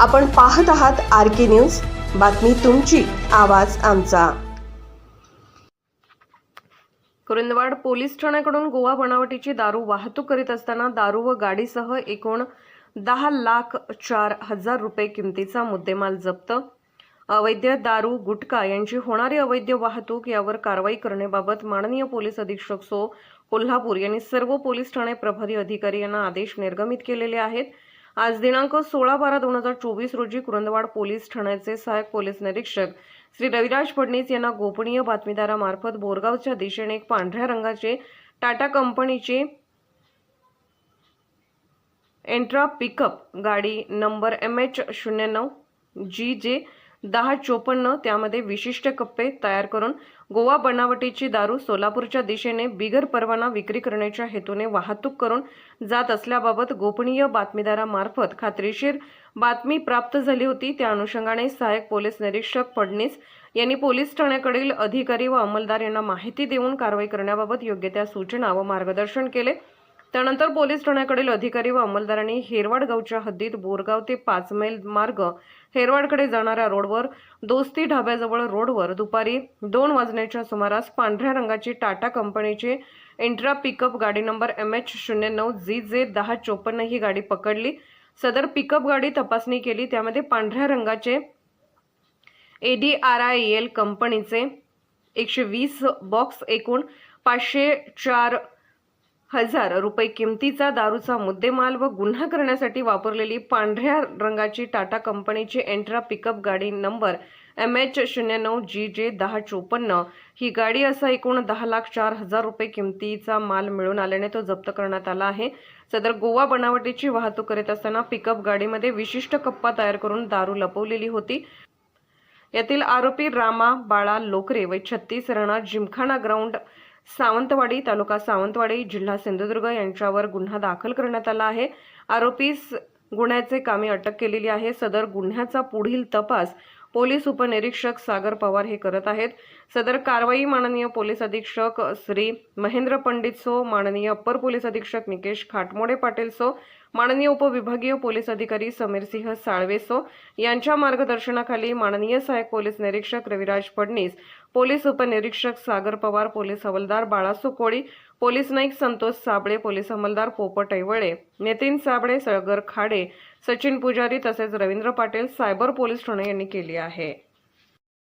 आपण पाहत आहात आर के न्यूज. बातमी तुमची आवाज आमचा. कुरुंदवाड पोलीस ठाण्याकडून गोवा बनावटीची दारू वाहतूक करीत असताना दारू व गाडीसह एकूण दहा लाख चार हजार रुपये किमतीचा मुद्देमाल जप्त. अवैध दारू गुटखा यांची होणारी अवैध वाहतूक यावर कारवाई करण्याबाबत माननीय पोलीस अधीक्षक सो कोल्हापूर यांनी सर्व पोलीस ठाणे प्रभारी अधिकारी यांना आदेश निर्गमित केलेले आहेत. आज दिनांक सोळा बारा दोन हजार चोवीस रोजी कुरंदवाड पोलीस ठाण्याचे सहाय्यक पोलीस निरीक्षक श्री रविराज फडणीस यांना गोपनीय बातमीदारामार्फत बोरगावच्या दिशेने एक पांढऱ्या रंगाचे टाटा कंपनीचे एंट्रा पिकअप गाडी नंबर एम एच शून्य नऊ जी जे दहा चोपन्न त्यामध्ये विशिष्ट कप्पे तयार करून गोवा बनावटीची दारू सोलापूरच्या दिशेने बिगर परवाना विक्री करण्याच्या हेतूने वाहतूक करून जात असल्याबाबत गोपनीय बातमीदारामार्फत खात्रीशीर बातमी प्राप्त झाली होती. त्या अनुषंगाने सहाय्यक पोलीस निरीक्षक फडणीस यांनी पोलीस ठाण्याकडील अधिकारी व अंमलदार यांना माहिती देऊन कारवाई करण्याबाबत योग्य त्या सूचना व मार्गदर्शन केले. त्यानंतर पोलीस ठाण्याकडील अधिकारी व अंमलदारांनी हेरवाड गावच्या हद्दीत बोरगाव ते पाच मैल मार्ग हेरवाडकडे जाणाऱ्या रोडवर दोस्ती ढाब्याजवळ रोडवर दुपारी दोन वाजण्याच्या सुमारास पांढऱ्या रंगाची टाटा कंपनीची इंट्रा पिकअप गाडी नंबर एम एच शून्य नऊ जी जे दहा चोपन्न ही गाडी पकडली. सदर पिकअप गाडी तपासणी केली. त्यामध्ये पांढऱ्या रंगाचे A D R I L कंपनीचे एकशे वीस बॉक्स एकूण पाचशे चार हजार रुपये किमतीचा दारूचा मुद्देमाल व गुन्हा करण्यासाठी वापरलेली पांढऱ्या रंगाची टाटा कंपनीची एंट्रा पिकअप गाडी नंबर एम एच शून्य नऊ जी जे दहा चोपन्न. ही गाडी असा एकूण दहा लाख चार हजार रुपये किमतीचा माल मिळून आल्याने तो जप्त करण्यात आला आहे. सदर गोवा बनावटीची वाहतूक करीत असताना पिकअप गाडीमध्ये विशिष्ट कप्पा तयार करून दारू लपवलेली होती. यातील आरोपी रामा बाळा लोकरे व छत्तीस रणा जिमखाना ग्राउंड सावंतवाडी तालुका सावंतवाडी जिल्हा सिंधुदुर्ग यांच्यावर गुन्हा दाखल करण्यात आला आहे. आरोपीस गुन्ह्याचे कामे अटक केलेली आहे. सदर गुन्ह्याचा पुढील तपास पोलीस उपनिरीक्षक सागर पवार हे करत आहेत. सदर कारवाई माननीय पोलीस अधीक्षक श्री महेंद्र पंडित सो माननीय अप्पर पोलीस अधीक्षक निकेश खाटमोडे पाटील सो माननीय उपविभागीय पोलीस अधिकारी समीरसिंह साळवेसो यांच्या मार्गदर्शनाखाली माननीय सहाय्यक पोलीस निरीक्षक रविराज फडणीस पोलीस उपनिरीक्षक सागर पवार पोलीस हवालदार बाळासू कोळी पोलीस नाईक संतोष साबळे पोलीस अंमलदार पोपट ऐवळे नितीन साबळे सळगर खाडे सचिन पुजारी तसेच रवींद्र पाटील सायबर पोलीस ठाणे यांनी केली आहे.